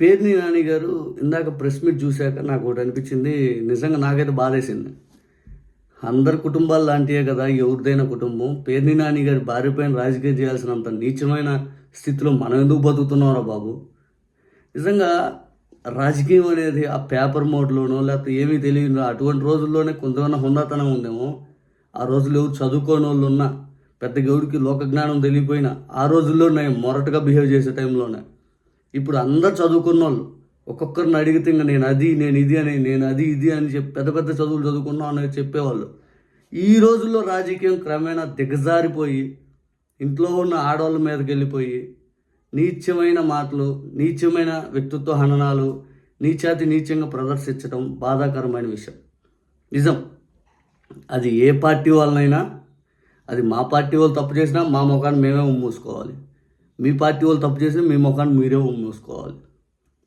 పేర్ని నాని గారు ఇందాక press meet చూశాక నాకు ఒకటి అనిపించింది నిజంగా నాకైతే బాధేసింది. అందరి కుటుంబాలు లాంటివే కదా ఎవరిదైనా కుటుంబం. పేర్ని నాని గారి భార్యపైన రాజకీయం చేయాల్సినంత నీచమైన స్థితిలో మనం ఎందుకు బతుకుతున్నారా బాబు? నిజంగా రాజకీయం అనేది ఆ పేపర్ మోడ్లోనో లేకపోతే ఏమీ తెలియదు అటువంటి రోజుల్లోనే కొంతమంది హుందాతనం ఉందేమో. ఆ రోజులు ఎవరు చదువుకోని వాళ్ళు ఉన్నా పెద్దగా ఎవరికి లోక జ్ఞానం తెలియపోయినా ఆ రోజుల్లోనే మొరటుగా బిహేవ్ చేసే టైంలోనే. ఇప్పుడు అందరు చదువుకున్న వాళ్ళు ఒక్కొక్కరిని అడిగితే ఇంకా నేను అది నేను ఇది అని నేను అది ఇది అని చెప్పి పెద్ద పెద్ద చదువులు చదువుకున్నాం అనేది చెప్పేవాళ్ళు. ఈ రోజుల్లో రాజకీయం క్రమేణా దిగజారిపోయి ఇంట్లో ఉన్న ఆడవాళ్ళ మీదకి వెళ్ళిపోయి నీచమైన మాటలు నీచమైన వ్యక్తిత్వ హననాలు నీచాతి నీచంగా ప్రదర్శించడం బాధాకరమైన విషయం. నిజం. అది ఏ పార్టీ వాళ్ళనైనా అది మా పార్టీ వాళ్ళు తప్పు చేసినా మా ముఖాన్ని మేమే మూసుకోవాలి. మీ పార్టీ వాళ్ళు తప్పు చేసినా మీ ముఖాన్ని మీరే మూసుకోవాలి.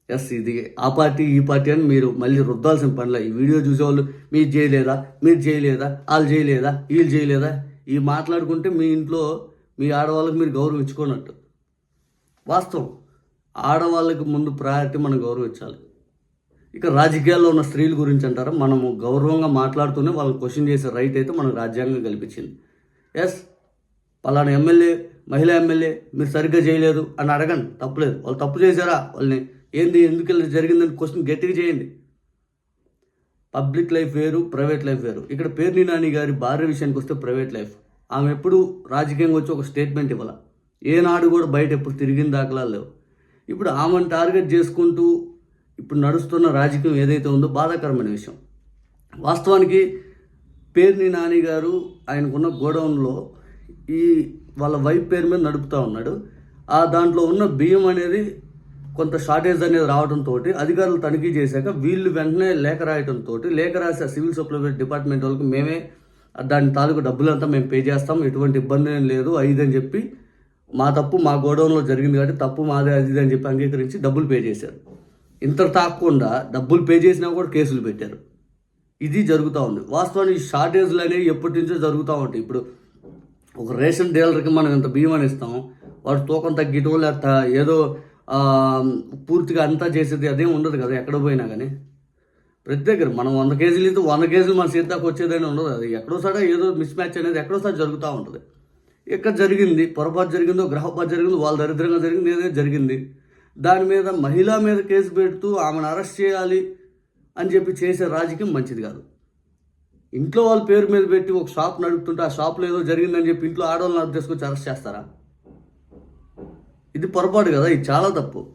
ఎస్ ఇది ఆ పార్టీ ఈ పార్టీ అని మీరు మళ్ళీ రుద్దాల్సిన పనిలే. ఈ వీడియో చూసేవాళ్ళు మీరు చేయలేదా? మీరు చేయలేదా? వాళ్ళు చేయలేదా? వీళ్ళు చేయలేదా? ఈ మాట్లాడుకుంటే మీ ఇంట్లో మీ ఆడవాళ్ళకి మీరు గౌరవం ఇచ్చుకోనట్టు వాస్తవం. ఆడవాళ్ళకి ముందు ప్రయారిటీ మనం గౌరవించాలి. ఇక రాజకీయాల్లో ఉన్న స్త్రీల గురించి అంటారా? మనము గౌరవంగా మాట్లాడుతూనే వాళ్ళని క్వశ్చన్ చేసే రైట్ అయితే మనకు రాజ్యాంగం కల్పించింది. ఎస్ పలానా ఎమ్మెల్యే మహిళా ఎమ్మెల్యే మీరు సరిగ్గా చేయలేదు అని అడగండి. తప్పులేదు. వాళ్ళు తప్పు చేశారా? వాళ్ళని ఏంది ఎందుకు ఇలా జరిగిందని క్వశ్చన్ గట్టిగా చేయండి. పబ్లిక్ లైఫ్ వేరు ప్రైవేట్ లైఫ్ వేరు. ఇక్కడ పేర్ని నాని గారి భార్య విషయానికి వస్తే ప్రైవేట్ లైఫ్. ఆమె ఎప్పుడు రాజకీయంగా వచ్చి ఒక స్టేట్మెంట్ ఇవ్వాల. ఏనాడు కూడా బయట ఎప్పుడు తిరిగిన దాఖలా లేవు. ఇప్పుడు ఆమెను టార్గెట్ చేసుకుంటూ ఇప్పుడు నడుస్తున్న రాజకీయం ఏదైతే ఉందో బాధాకరమైన విషయం. వాస్తవానికి పేర్ని నాని గారు ఆయనకున్న గోడౌన్లో ఈ వాళ్ళ వైఫ్ పేరు మీద నడుపుతూ ఉన్నాడు. ఆ దాంట్లో ఉన్న బియ్యం అనేది కొంత షార్టేజ్ అనేది రావడంతో అధికారులు తనిఖీ చేశాక వీళ్ళు వెంటనే లేఖ రాయడంతో లేఖ రాసి ఆ సివిల్ సప్లై డిపార్ట్మెంట్ వాళ్ళకి మేమే దాని తాలూకు డబ్బులంతా మేము పే చేస్తాం ఎటువంటి ఇబ్బంది ఏం లేదు అది అని చెప్పి మా తప్పు మా గోడౌన్లో జరిగింది కాబట్టి తప్పు మాదే అది ఇది అని చెప్పి అంగీకరించి డబ్బులు పే చేశారు. ఇంత తాకుండా డబ్బులు పే చేసినా కూడా కేసులు పెట్టారు. ఇది జరుగుతూ ఉంది. వాస్తవానికి షార్టేజ్లు అనేవి ఎప్పటి నుంచో జరుగుతూ ఉంటాయి. ఇప్పుడు ఒక రేషన్ డీలర్కి మనం ఇంత బియ్యం అని ఇస్తాం వాడు తూకం తగ్గిటో లేకపోతే ఏదో పూర్తిగా అంతా చేసేది అదేం ఉండదు కదా ఎక్కడ పోయినా కానీ. ప్రతి దగ్గర మనం వంద కేజీలు ఇస్తే వంద కేజీలు మన సీతాకు వచ్చేదని ఉండదు. అది ఎక్కడోసారి ఏదో మిస్ మ్యాచ్ అనేది ఎక్కడోసారి జరుగుతూ ఉంటుంది. ఇక్కడ జరిగింది పొరపాటు జరిగిందో గ్రహపాటు జరిగిందో వాళ్ళ దరిద్రంగా జరిగింది ఏదో జరిగింది. దాని మీద మహిళ మీద కేసు పెడుతూ ఆమెను అరెస్ట్ చేయాలి అని చెప్పి చేసే రాజకీయం మంచిది కాదు. ఇంట్లో వాళ్ళ పేరు మీద పెట్టి ఒక షాప్ నడుపుతుంటే ఆ షాప్లో ఏదో జరిగిందని చెప్పి ఇంట్లో ఆడవాళ్ళని అర్థం చేసుకొచ్చి అరెస్ట్ చేస్తారా? ఇది పొరపాటు కదా ఇది చాలా తప్పు.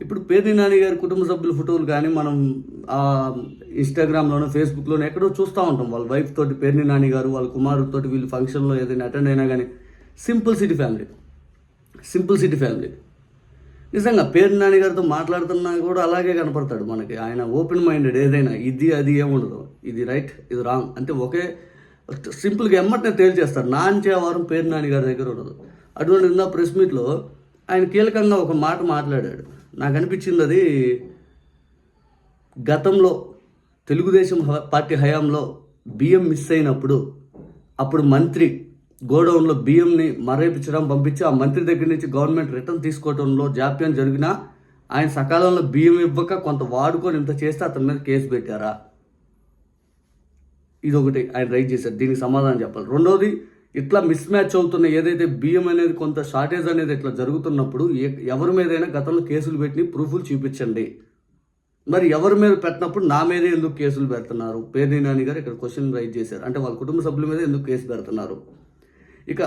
ఇప్పుడు పేర్ని నాని గారి కుటుంబ సభ్యుల ఫోటోలు కానీ మనం ఆ, ఇన్స్టాగ్రామ్లోనో ఫేస్బుక్లోనో ఎక్కడో చూస్తూ ఉంటాం. వాళ్ళ వైఫ్ తోటి పేర్ని నాని గారు వాళ్ళ కుమారుతో వీళ్ళు ఫంక్షన్లో ఏదైనా అటెండ్ అయినా కానీ simple city family. Simple city family. నిజంగా పేరు నాని గారితో మాట్లాడుతున్నా కూడా అలాగే కనపడతాడు మనకి. ఆయన ఓపెన్ మైండెడ్ ఏదైనా ఇది అది ఏముండదు. ఇది రైట్ ఇది రాంగ్ అంటే ఒకే సింపుల్గా ఎమ్మటనే తేల్చేస్తారు నాంచే వారం పేరు నాని గారి దగ్గర ఉండదు. అటువంటి ఇందా ప్రెస్ మీట్లో ఆయన కీలకంగా ఒక మాట మాట్లాడాడు. నాకు అనిపించింది అది గతంలో తెలుగుదేశం హ- పార్టీ హయాంలో బియ్యం మిస్ అయినప్పుడు అప్పుడు మంత్రి గోడౌన్లో బియ్యంని మరేపించడం పంపించి ఆ మంత్రి దగ్గర నుంచి గవర్నమెంట్ రిటర్న్ తీసుకోవడంలో జాప్యం జరిగినా ఆయన సకాలంలో బియ్యం ఇవ్వక కొంత వాడుకొని ఇంత చేస్తే అతని మీద కేసు పెట్టారా? ఇది ఒకటి ఆయన రైట్ చేశారు. దీనికి సమాధానం చెప్పాలి. రెండోది ఇట్లా మిస్ మ్యాచ్ అవుతున్న ఏదైతే బియ్యం అనేది కొంత షార్టేజ్ అనేది ఇట్లా జరుగుతున్నప్పుడు ఎవరి మీదైనా గతంలో కేసులు పెట్టి ప్రూఫ్లు చూపించండి. మరి ఎవరి మీద పెట్టినప్పుడు నా మీదే ఎందుకు కేసులు పెడుతున్నారు? పేర్ని నాని గారు ఇక్కడ క్వశ్చన్ రైజ్ చేశారు. అంటే వాళ్ళ కుటుంబ సభ్యుల మీద ఎందుకు కేసు పెడుతున్నారు? ఇక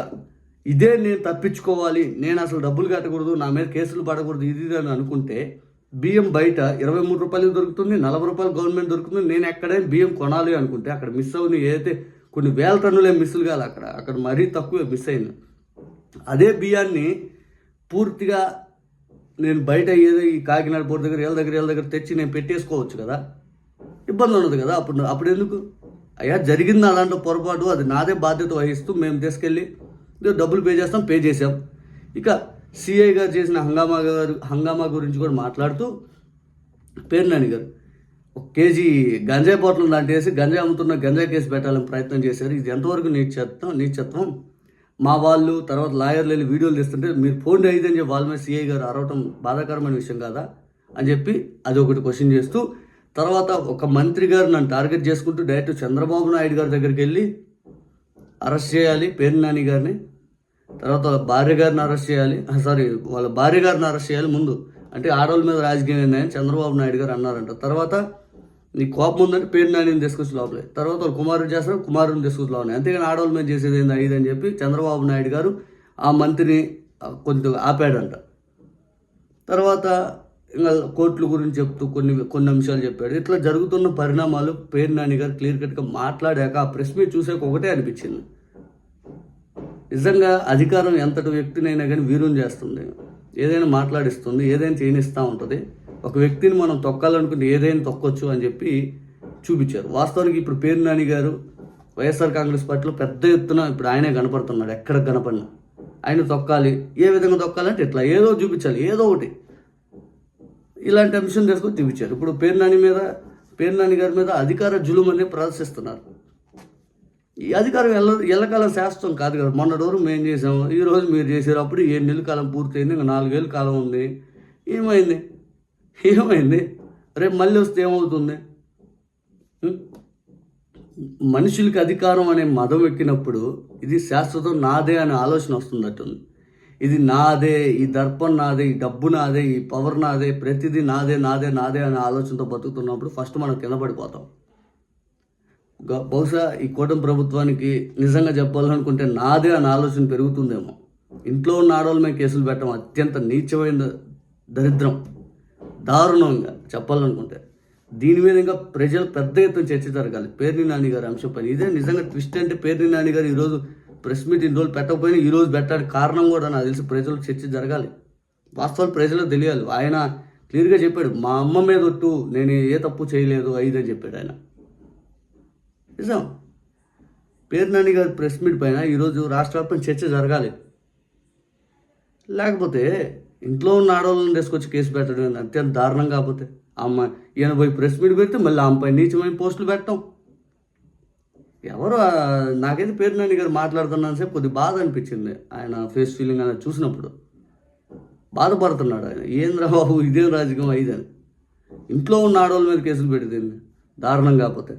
ఇదే నేను తప్పించుకోవాలి నేను అసలు డబ్బులు కట్టకూడదు నా మీద కేసులు పడకూడదు ఇది ఇది అని అనుకుంటే బియ్యం బయట ఇరవై మూడు రూపాయలు దొరుకుతుంది నలభై రూపాయలు గవర్నమెంట్ దొరుకుతుంది. నేను ఎక్కడైనా బియ్యం కొనాలి అనుకుంటే అక్కడ మిస్ అవ్వని ఏదైతే కొన్ని వేల టన్నులే మిస్సులు కాదు అక్కడ. అక్కడ మరీ తక్కువ మిస్ అయింది. అదే బియ్యాన్ని పూర్తిగా నేను బయట ఏదో ఈ కాకినాడ పోర్టు దగ్గర ఏళ్ళ దగ్గర ఏళ్ళ దగ్గర తెచ్చి నేను పెట్టేసుకోవచ్చు కదా. ఇబ్బంది ఉండదు కదా. అప్పుడు అప్పుడు ఎందుకు? అయ్యా జరిగింది అలాంటి పొరపాటు అది నాదే బాధ్యత వహిస్తూ మేము తీసుకెళ్ళి డబ్బులు పే చేస్తాం పే చేసాం ఇక సిఐ గారు చేసిన హంగామా గారు హంగామా గురించి కూడా మాట్లాడుతూ పేరు నాని గారు ఒక కేజీ గంజాయి బాటిల్ లాంటి వేసి గంజాయి అమ్ముతున్న గంజాయి కేసు పెట్టాలని ప్రయత్నం చేశారు. ఇది ఎంతవరకు నీచత్వం నీచత్వం మా వాళ్ళు తర్వాత లాయర్లు వెళ్ళి వీడియోలు తీస్తుంటే మీరు ఫోన్ అయ్యిందని చెప్పి వాళ్ళ మీద సిఐ గారు అరవటం బాధాకరమైన విషయం కాదా అని చెప్పి అది ఒకటి క్వశ్చన్ చేస్తూ తర్వాత ఒక మంత్రి గారు నన్ను టార్గెట్ చేసుకుంటూ డైరెక్ట్ చంద్రబాబు నాయుడు గారి దగ్గరికి వెళ్ళి అరెస్ట్ చేయాలి పేరు నాని గారిని. తర్వాత వాళ్ళ భార్య గారిని అరెస్ట్ చేయాలి. సారీ వాళ్ళ భార్య గారిని అరెస్ట్ చేయాలి ముందు. అంటే ఆడవాళ్ళ మీద రాజకీయం ఏందని చంద్రబాబు నాయుడు గారు అన్నారంట. తర్వాత నీ కోపం ఉందంటే పేరు నాని తీసుకొచ్చి లోపలే. తర్వాత వాళ్ళు కుమారుడు చేస్తారు కుమారుని తీసుకొచ్చి లోపలే. అంతేగాని ఆడవాళ్ళ మీద చేసేది ఏంది ఇది అని చెప్పి చంద్రబాబు నాయుడు గారు ఆ మంత్రిని కొంచెం ఆపాడంట. తర్వాత ఇంకా కోర్టుల గురించి చెప్తూ కొన్ని కొన్ని అంశాలు చెప్పాడు. ఇట్లా జరుగుతున్న పరిణామాలు పేరు నాని గారు క్లియర్ కట్గా మాట్లాడాక ఆ ప్రెస్ మీట్ చూసాక ఒకటే అనిపించింది. నిజంగా అధికారం ఎంతటి వ్యక్తినైనా కానీ వీరం చేస్తుంది. ఏదైనా మాట్లాడిస్తుంది ఏదైనా చేయనిస్తూ ఉంటుంది. ఒక వ్యక్తిని మనం తొక్కాలనుకుంటే ఏదైనా తొక్కొచ్చు అని చెప్పి చూపించారు. వాస్తవానికి ఇప్పుడు పేరు నాని గారు వైఎస్ఆర్ కాంగ్రెస్ పార్టీలో పెద్ద ఎత్తున ఇప్పుడు ఆయనే కనపడుతున్నాడు ఎక్కడ కనపడినా. ఆయన తొక్కాలి ఏ విధంగా తొక్కాలంటే ఇట్లా ఏదో చూపించాలి ఏదో ఒకటి. ఇలాంటి అంశం తీసుకొని చూపించారు ఇప్పుడు పేరు నాని మీద పేరు నాని గారి మీద అధికార జులుమని ప్రదర్శిస్తున్నారు ఈ అధికారం ఎల్ల ఎల్లకాలం శాస్త్రం కాదు కదా. మొన్నటి వరకు మేము చేసాము? ఈరోజు మీరు చేసేటప్పుడు అప్పుడు ఏడు నెలల కాలం పూర్తయింది. ఇంకా నాలుగేళ్ళ కాలం ఉంది. ఏమైంది? ఏమైంది? రేపు మళ్ళీ వస్తే ఏమవుతుంది? మనుషులకి అధికారం అనే మదం ఎక్కినప్పుడు ఇది శాశ్వతం నాదే అనే ఆలోచన వస్తున్నట్టుంది ఇది నాదే ఈ దర్పం నాదే ఈ డబ్బు నాదే ఈ పవర్ నాదే ప్రతిదీ నాదే నాదే నాదే అనే ఆలోచనతో బతుకుతున్నప్పుడు ఫస్ట్ మనం కింద పడిపోతాం. బహుశా ఈ కూటమి ప్రభుత్వానికి నిజంగా చెప్పాలనుకుంటే నాదే అని ఆలోచన పెరుగుతుందేమో. ఇంట్లో ఉన్న ఆడవాళ్ళ మీద కేసులు పెట్టడం అత్యంత నీచమైన దరిద్రం. దారుణంగా చెప్పాలనుకుంటే. దీని మీద ఇంకా ప్రజలు పెద్ద ఎత్తున చర్చ జరగాలి. పేర్ని నాని గారి అంశం పైన ఇదే నిజంగా ట్విస్ట్ అంటే పేర్ని నాని గారు ఈరోజు ప్రెస్ మీట్ ఇన్ని రోజులు పెట్టకపోయినా ఈరోజు పెట్టాడు పెట్టడానికి కారణం కూడా నాకు తెలిసి ప్రజలు చర్చ జరగాలి. వాస్తవాలు ప్రజలకు తెలియాలి. ఆయన క్లియర్గా చెప్పాడు మా అమ్మ మీద ఒట్టు నేను ఏ తప్పు చేయలేదు ఐదని చెప్పాడు ఆయన. నిజం. పేరునాని గారి ప్రెస్ మీట్ పైన ఈరోజు రాష్ట్ర వ్యాప్తంగా చర్చ జరగాలి. లేకపోతే ఇంట్లో ఉన్న ఆడవాళ్ళని తీసుకొచ్చి కేసు పెట్టడం అత్యంత దారుణం కాకపోతే అమ్మ ఈయన పోయి ప్రెస్ మీట్ పెడితే మళ్ళీ ఆమెపై నీచమైన పోస్టులు పెట్టడం. ఎవరు నాకైతే పేరునాని గారు మాట్లాడుతున్నాను సేపు కొద్ది బాధ అనిపించింది. ఆయన ఫేస్ ఫీలింగ్ అనేది చూసినప్పుడు. బాధపడుతున్నాడు ఆయన. ఏంద్రా బాబు ఇదేం రాజకీయం అయిదని ఇంట్లో ఉన్న ఆడవాళ్ళ మీద కేసులు పెడితే దారుణం కాకపోతే.